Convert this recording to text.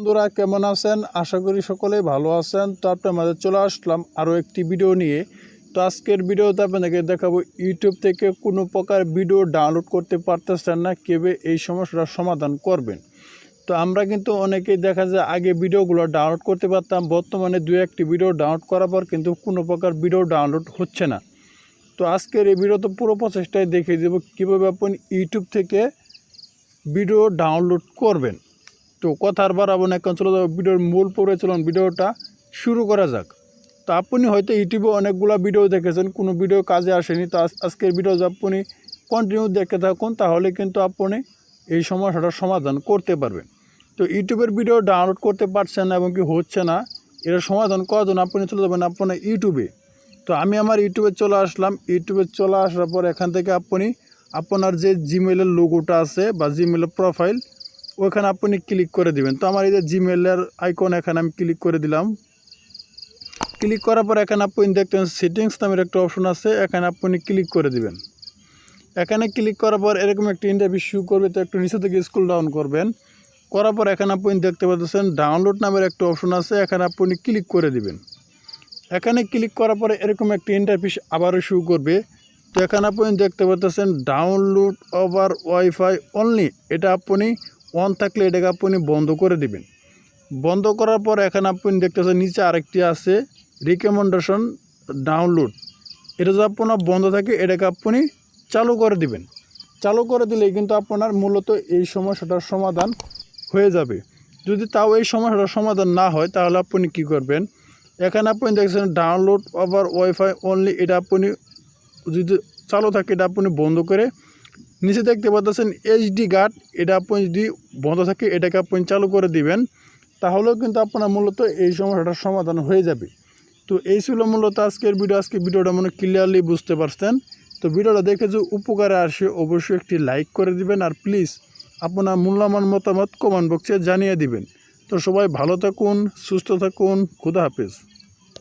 বন্ধুরা, কেমন আছেন? আশা করি সকলেই ভালো আছেন। তো আপনার মাঝে চলে আসলাম আরও একটি ভিডিও নিয়ে। তো আজকের ভিডিওতে আপনাদেরকে দেখাবো ইউটিউব থেকে কোনো প্রকার ভিডিও ডাউনলোড করতে পারতেছেন না, কেবে এই সমস্যাটার সমাধান করবেন। তো আমরা কিন্তু অনেকেই দেখা যায় আগে ভিডিওগুলো ডাউনলোড করতে পারতাম, বর্তমানে দু একটি ভিডিও ডাউনলোড করার পর কিন্তু কোনো প্রকার ভিডিও ডাউনলোড হচ্ছে না। তো আজকের এই ভিডিওতে পুরো প্রচেষ্টায় দেখিয়ে দেবো, কীভাবে আপনি ইউটিউব থেকে ভিডিও ডাউনলোড করবেন। তো কথা আর বাড়াবো না এখন চলে যাব ভিডিওর মূল পড়ে চলুন, ভিডিওটা শুরু করা যাক। তো আপনি হয়তো ইউটিউবে অনেকগুলো ভিডিও দেখেছেন, কোনো ভিডিও কাজে আসেনি, তো আজকের ভিডিও আপনি কন্টিনিউ দেখতে থাকুন, তাহলে কিন্তু আপনি এই সমস্যাটার সমাধান করতে পারবেন। তো ইউটিউবের ভিডিও ডাউনলোড করতে পারছেন না এবং কি হচ্ছে না এর সমাধান করার জন্য আপনি চলে যাবেন আপনার ইউটিউবে। তো আমি আমার ইউটিউবে চলে আসলাম, ইউটিউবে চলে আসার পর এখান থেকে আপনি আপনার যে জিমেলের লোগোটা আছে বা জিমেলের প্রোফাইল ওখানে আপনি ক্লিক করে দিবেন। তো আমার এই যে জিমেলের আইকন এখানে আমি ক্লিক করে দিলাম। ক্লিক করার পর এখানে আপনি দেখতেন সেটিংস নামের একটা অপশন আছে, এখানে আপনি ক্লিক করে দিবেন। এখানে ক্লিক করার পর এরকম একটা ইন্টারভিউ শুরু করবে, তো একটু নিচে থেকে স্কুল ডাউন করবেন। করার পর এখানে আপনি দেখতে পাচ্ছেন ডাউনলোড নামের একটা অপশন আছে, এখানে আপনি ক্লিক করে দিবেন। এখানে ক্লিক করার পরে এরকম একটি ইন্টারফেস আবারও শুরু করবে। তো এখানে আপনি দেখতে পাচ্ছেন ডাউনলোড ওভার ওয়াইফাই অনলি এটা আপনি অন থাকলে এটাকে আপনি বন্ধ করে দিবেন। বন্ধ করার পর এখানে আপনি দেখতেছেন নিচে আরেকটি আছে রিকমেন্ডেশন ডাউনলোড এটা যদি আপনার বন্ধ থাকে, এটাকে আপনি চালু করে দিবেন। চালু করে দিলেই কিন্তু আপনার মূলত এই সমস্যাটার সমাধান হয়ে যাবে। যদি তাও এই সমস্যাটার সমাধান না হয়, তাহলে আপনি কি করবেন? এখানে আপনি দেখছেন ডাউনলোড ওভার ওয়াইফাই অনলি এটা আপনি যদি চালু থাকে, এটা আপনি বন্ধ করে নিচে দেখতে পাচ্ছেন এইচডি গার্ড এটা আপনি যদি বন্ধ থাকে, এটাকে আপনি চালু করে দিবেন, তাহলেও কিন্তু আপনার মূলত এই সমস্যাটার সমাধান হয়ে যাবে। তো এই ছিল মূলত আজকের ভিডিও আজকে ভিডিওটা মনে ক্লিয়ারলি বুঝতে পারছেন। তো ভিডিওটা দেখে যে উপকারে আসে, অবশ্যই একটি লাইক করে দিবেন আর প্লিজ আপনার মূল্যবান মতামত কমেন্ট বক্সে জানিয়ে দিবেন। তো সবাই ভালো থাকুন, সুস্থ থাকুন, খুদা হাফেজ।